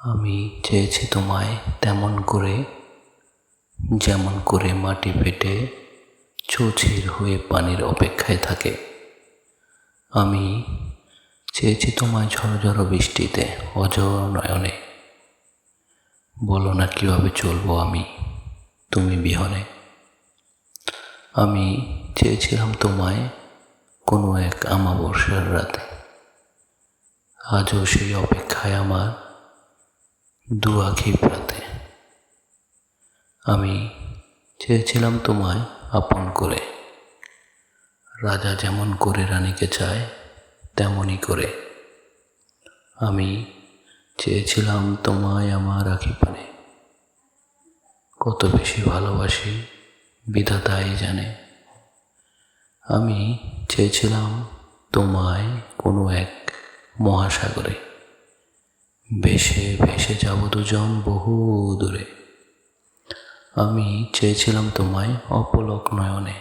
আমি চেয়েছি তোমায় তেমন করে, যেমন করে মাটি ফেটে চৌচির হয়ে পানির অপেক্ষায় থাকে। আমি চেয়েছি তোমায় ঝড় ঝড় বৃষ্টিতে অজর নয়নে। বলো না কীভাবে চলবো আমি, তুমি বিহনে। আমি চেয়েছিলাম তোমায় কোনো এক আমাবস্যার রাতে। আজও সেই অপেক্ষায় আমার দু আখি প্রাতে। আমি চেয়েছিলাম তোমায় আপন করে। রাজা যেমন করে রানীকে চায়, তেমনই করে। আমি চেয়েছিলাম তোমায় আমার আখি পানে। কত বেশি ভালোবাসি বিধাতাই জানে। আমি চেয়েছিলাম তোমায় কোনো এক মহাসাগরে। ভেসে ভেসে যাব দুজন বহু দূরে। আমি চেয়েছিলাম তোমায় অপলক নয়নে।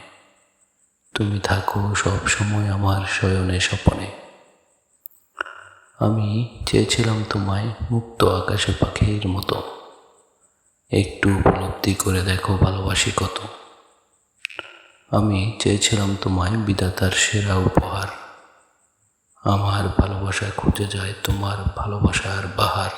তুমি থাকো সব সময় আমার শয়নে স্বপনে। আমি চেয়েছিলাম তোমায় মুক্ত আকাশে পাখির মতো। একটু উপলব্ধি করে দেখো ভালোবাসি কত। আমি চেয়েছিলাম তোমায় বিধাতার সেরা উপহার। আমার ভালোবাসা খুঁজে যায় তোমার ভালোবাসার বাহার।